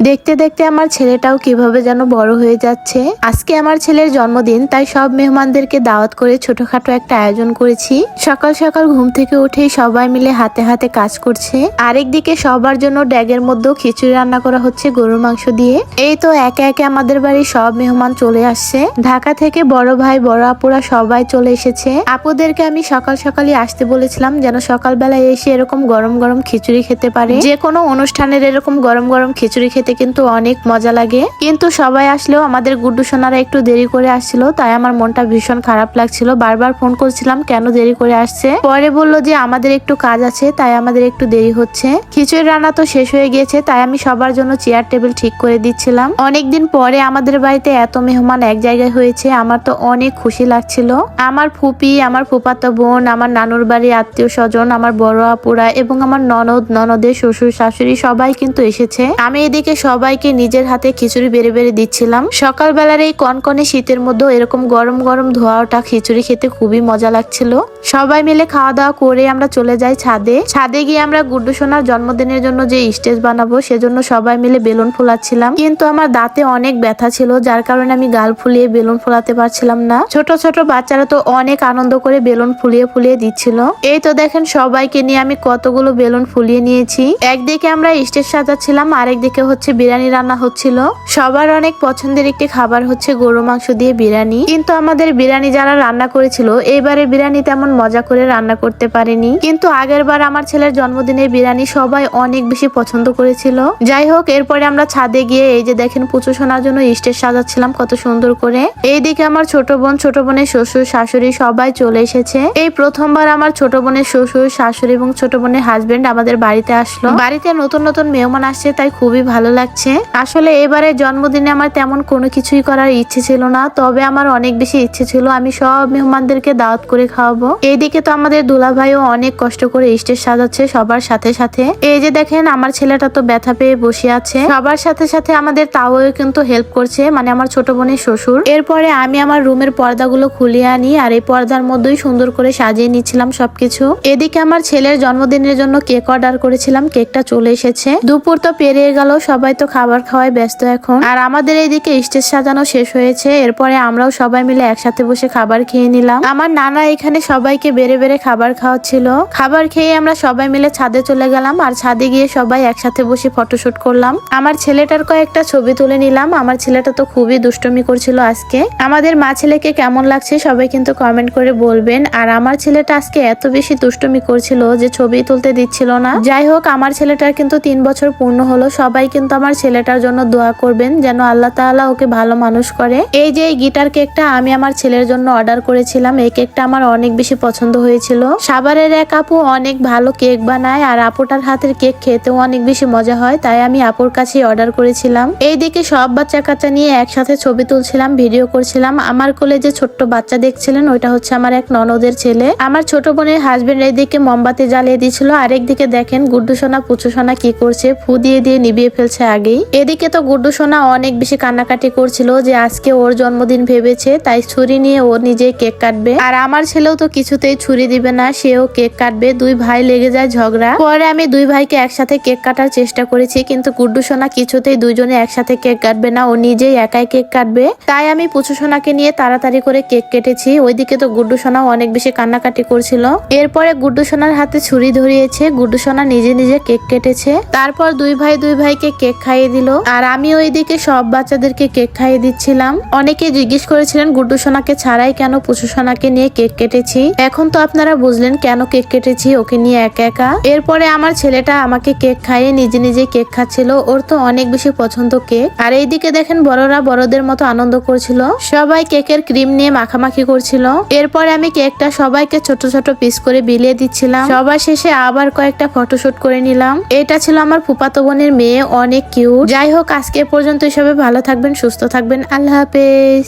দেখতে দেখতে আমার ছেলেটাও কীভাবে যেন বড় হয়ে যাচ্ছে। আজকে আমার ছেলের জন্মদিন, তাই সব মেহমানদেরকে দাওয়াত করে ছোটখাটো একটা আয়োজন করেছি। সকাল সকাল ঘুম থেকে উঠেই সবাই মিলে হাতে হাতে কাজ করছে। আরেকদিকে সবার জন্য ড্যাগের মধ্যেও খিচুড়ি রান্না করা হচ্ছে গরুর মাংস দিয়ে। এই তো একে একে আমাদের বাড়ির সব মেহমান চলে আসছে। ঢাকা থেকে বড় ভাই, বড় আপুরা সবাই চলে এসেছে। আপুদেরকে আমি সকাল সকালই আসতে বলেছিলাম যেন সকালবেলায় এসে এরকম গরম গরম খিচুড়ি খেতে পারে। যে কোনো অনুষ্ঠানের এরকম গরম গরম খিচুড়ি খেতে কিন্তু অনেক মজা লাগে। কিন্তু সবাই আসলেও আমাদের গুড্ডু সোনারা একটু দেরি করে আসছিল, তাই আমার মনটা ভীষণ খারাপ লাগছিল। বারবার ফোন করছিলাম, কেন দেরি করে আসছে? পরে বলল যে আমাদের একটু কাজ আছে, তাই আমাদের একটু দেরি হচ্ছে। খিচুড়ি রান্না তো শেষ হয়ে গিয়েছে, তাই আমি সবার জন্য চেয়ার টেবিল ঠিক করে দিচ্ছিলাম। অনেকদিন পরে আমাদের বাড়িতে এত মেহমান এক জায়গায় হয়েছে, আমার তো অনেক খুশি লাগছিল। আমার ফুপি, আমার ফুপাতো বোন, আমার নানুর বাড়ি আত্মীয় স্বজন, আমার বড় আপুরা এবং আমার ননদ, ননদের শ্বশুর, শাশুড়ি সবাই কিন্তু এসেছে। আমি এদিকে সবাইকে নিজের হাতে খিচুড়ি বেড়ে বেড়ে দিচ্ছিলাম। সকালবেলার এই কনকনে শীতের মধ্যে এরকম গরম গরম ধোয়াটা খিচুড়ি খেতে খুবই মজা লাগছিল। সবাই মিলে খাওয়া দাওয়া করে আমরা চলে যাই ছাদে। ছাদে গিয়ে আমরা গুড্ডু সোনার জন্মদিনের জন্য যে স্টেজ বানাবো সেজন্য সবাই মিলে বেলুন ফোলাচ্ছিলাম। কিন্তু আমার দাঁতে অনেক ব্যথা ছিল, যার কারণে আমি গাল ফুলিয়ে বেলুন ফোলাতে পারছিলাম না। ছোট ছোট বাচ্চারা তো অনেক আনন্দ করে বেলুন ফুলিয়ে ফুলিয়ে দিচ্ছিল। এই তো দেখেন সবাইকে নিয়ে আমি কতগুলো বেলুন ফুলিয়ে নিয়েছি। একদিকে আমরা স্টেজ সাজাচ্ছিলাম, আরেকদিকে হচ্ছে বিরিয়ানি রান্না হচ্ছিল। সবার অনেক পছন্দের একটি খাবার হচ্ছে গরু মাংস দিয়ে বিরিয়ানি। কিন্তু আমাদের বিরিয়ানি যারা রান্না করেছিল এইবারে বিরিয়ানি তেমন মজা করে রান্না করতে পারেনি। কিন্তু আগের বার আমার ছেলের জন্মদিনে বিরিয়ানি সবাই অনেক বেশি পছন্দ করেছিল। যাই হোক, এরপরে আমরা ছাদে গিয়ে এই যে দেখেন পুচু শোনার জন্য স্টেজ সাজাচ্ছিলাম, কত সুন্দর করে। এইদিকে আমার ছোট বোন, ছোট বোনের শ্বশুর, শাশুড়ি সবাই চলে এসেছে। এই প্রথমবার আমার ছোট বোনের শ্বশুর, শাশুড়ি এবং ছোট বোনের হাজবেন্ড আমাদের বাড়িতে আসলো। বাড়িতে নতুন নতুন মেহমান আসছে, তাই খুবই ভালো লাগছে। আসলে এবারে জন্মদিনে আমার তেমন কোনো কিছুই করার ইচ্ছে ছিল না, তবে আমার অনেক বেশি ইচ্ছে ছিল আমি সব মেহমানদেরকে দাওয়াত করে খাওয়াবো। এইদিকে তো আমাদের দুলা ভাইও অনেক কষ্ট করে স্টেজ সাজাচ্ছে সবার সাথে সাথে। এই যে দেখেন, আমার ছেলেটা তো ব্যথা পেয়ে বসে আছে। সবার সাথে সাথে আমাদের তাও কিন্তু হেল্প করছে মানে আমার ছোট বোনের শ্বশুর। এরপরে আমি আমার রুমের পর্দাগুলো খুলিয়ে আনি আর এই পর্দার মধ্যেই সুন্দর করে সাজিয়ে নিচ্ছিলাম সবকিছু। এদিকে আমার ছেলের জন্মদিনের জন্য কেক অর্ডার করেছিলাম, কেকটা চলে এসেছে। দুপুর তো পেরিয়ে গেল, সবাই তো খাবার খাওয়ায় ব্যস্ত এখন। আর আমাদের এইদিকে স্টেজ সাজানো শেষ হয়েছে, এরপরে আমরাও সবাই মিলে একসাথে বসে খাবার খেয়ে নিলাম। আমার নানা এখানে সবাইকে বেড়ে বেড়ে খাবার খাওয়াচ্ছিল। খাবার খেয়ে আমরা সবাই মিলে ছাদে চলে গেলাম আর ছাদে গিয়ে সবাই একসাথে বসে ফটোশুট করলাম। আমার ছেলেটার কয়েকটা ছবি তুলে নিলাম। আমার ছেলেটা তো খুবই দুষ্টমি করছিল আজকে। আমাদের মা ছেলেকে কেমন লাগছে সবাই কিন্তু কমেন্ট করে বলবেন। আর আমার ছেলেটা আজকে এত বেশি দুষ্টমি করছিল যে ছবি তুলতে দিচ্ছিল না। যাই হোক, আমার ছেলেটার কিন্তু তিন বছর পূর্ণ হলো। সবাই কিন্তু আমার ছেলেটার জন্য দোয়া করবেন যেন আল্লাহ তাআলা ওকে ভালো মানুষ করে। এই যে এই গিটার কেকটা আমি আমার ছেলের জন্য অর্ডার করেছিলাম, এই কেকটা আমার অনেক বেশি পছন্দ হয়েছিল। সাভারের এক আপু অনেক ভালো কেক বানায় আর আপুটার হাতের কেক খেতেও অনেক বেশি মজা হয়, তাই আমি আপুর কাছেই অর্ডার করেছিলাম। এইদিকে সব বাচ্চা কাচ্চা নিয়ে একসাথে ছবি তুলছিলাম, ভিডিও করছিলাম। আমার কোলে যে ছোট্ট বাচ্চা দেখছিলেন, ওইটা হচ্ছে আমার এক ননদের ছেলে। আমার ছোট বোনের হাজবেন্ড এইদিকে মোমবাতি জ্বালিয়ে দিয়েছিল আরেকদিকে দেখেন, গুড্ডু সোনা, পুচু সোনা কি করছে, ফু দিয়ে দিয়ে নিভিয়ে ফেলছে আগেই। এদিকে তো গুড্ডু সোনা অনেক বেশি কান্নাকাটি করছিল যে আজকে ওর জন্মদিন ভেবেছে, তাই ছুরি নিয়ে ও নিজেই কেক কাটবে। আর আমার ছেলেও তো কিছুতেই ছুরি দিবে না, সেও কেক কাটবে, দুই ভাই লেগে যায় ঝগড়া। পরে আমি দুই ভাইকে একসাথে কেক কাটার চেষ্টা করেছি, কিন্তু গুড্ডু সোনা কিছুতেই দুইজনে একসাথে কেক কাটবে না, ও নিজেই একাই কেক কাটবে। তাই আমি পুচু সোনাকে নিয়ে তাড়াতাড়ি করে কেক কেটেছি, ওইদিকে তো গুড্ডু সোনাও অনেক বেশি কান্নাকাটি করছিল। এরপরে গুড্ডু সোনার হাতে ছুরি ধরিয়েছে, গুড্ডু সোনা নিজে নিজে কেক কেটেছে। তারপর দুই ভাই দুই ভাইকে কেক খাইয়ে দিল। আর আমি ওইদিকে সব বাচ্চাদেরকে কেক খাইয়ে দিচ্ছিলাম। অনেকে জিজ্ঞেস করেছিলেন, গুড্ডু সোনাকে ছাড়াই কেন পুচু সোনাকে নিয়ে কেক কেটেছি? এখন তো আপনারা বুঝলেন কেন কেক কেটেছি ওকে নিয়ে একা একা। এরপরে আমার ছেলেটা আমাকে কেক খাইয়ে নিজে নিজে কেক খাচ্ছিল। ওর তো অনেক বেশি পছন্দ কেক। আর এইদিকে দেখেন বড়রা বড়দের মতো আনন্দ করছিল। সবাই কেকের ক্রিম নিয়ে মাখামাখি করছিল। এরপরে আমি কেকটা সবাইকে ছোট ছোট পিস করে বিলিয়ে দিচ্ছিলাম। সবার শেষে আবার কয়েকটা ফটোশুট করে নিলাম। এটা ছিল আমার ফুপাতো বোনের মেয়ে অনেক কিউট যাই হোক আজকে পর্যন্ত সবাই ভালো থাকবেন সুস্থ থাকবেন। আল্লাহ হাফেজ।